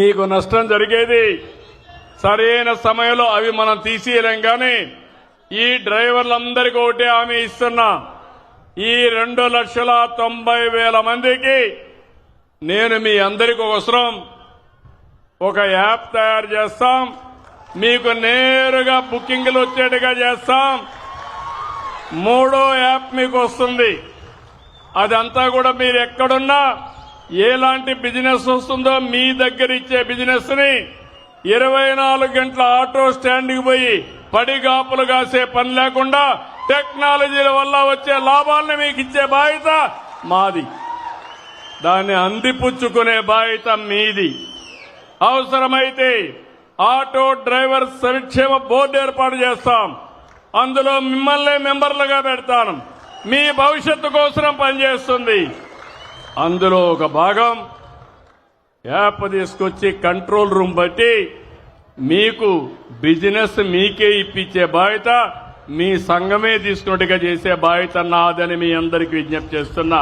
మీకు నష్టం జరిగేది. సరైన సమయంలో అవి మనం తీసేయలేం కానీ ఈ డ్రైవర్లందరికీ ఒకటే హామీ ఇస్తున్నా. ఈ రెండు లక్షల తొంభై వేల మందికి నేను మీ అందరికి అవసరం. ఒక యాప్ తయారు చేస్తాం. మీకు నేరుగా బుకింగ్లు వచ్చేట్టుగా చేస్తాం. మూడో యాప్ మీకు వస్తుంది. అదంతా కూడా మీరు ఎక్కడున్నా ఎలాంటి బిజినెస్ వస్తుందో మీ దగ్గర ఇచ్చే బిజినెస్ని ఇరవై నాలుగు గంటల ఆటో స్టాండ్కి పోయి పడిగాపులు కాసే పని లేకుండా టెక్నాలజీల వల్ల వచ్చే లాభాలను మీకు ఇచ్చే బాధ్యత మాది. దాన్ని అందిపుచ్చుకునే బాధ్యత మీది. అవసరమైతే ఆటో డ్రైవర్ సంక్షేమ బోర్డు ఏర్పాటు చేస్తాం. అందులో మిమ్మల్ని మెంబర్లుగా పెడతాను. మీ భవిష్యత్తు కోసం పనిచేస్తుంది. అందులో ఒక భాగం యాప్ తీసుకొచ్చి కంట్రోల్ రూమ్ బట్టి మీకు బిజినెస్ మీకే ఇప్పించే బాధ్యత మీ సంఘమే తీసుకున్నట్టుగా చేసే బాధ్యత నాదని మీ అందరికీ విజ్ఞప్తి చేస్తున్నా.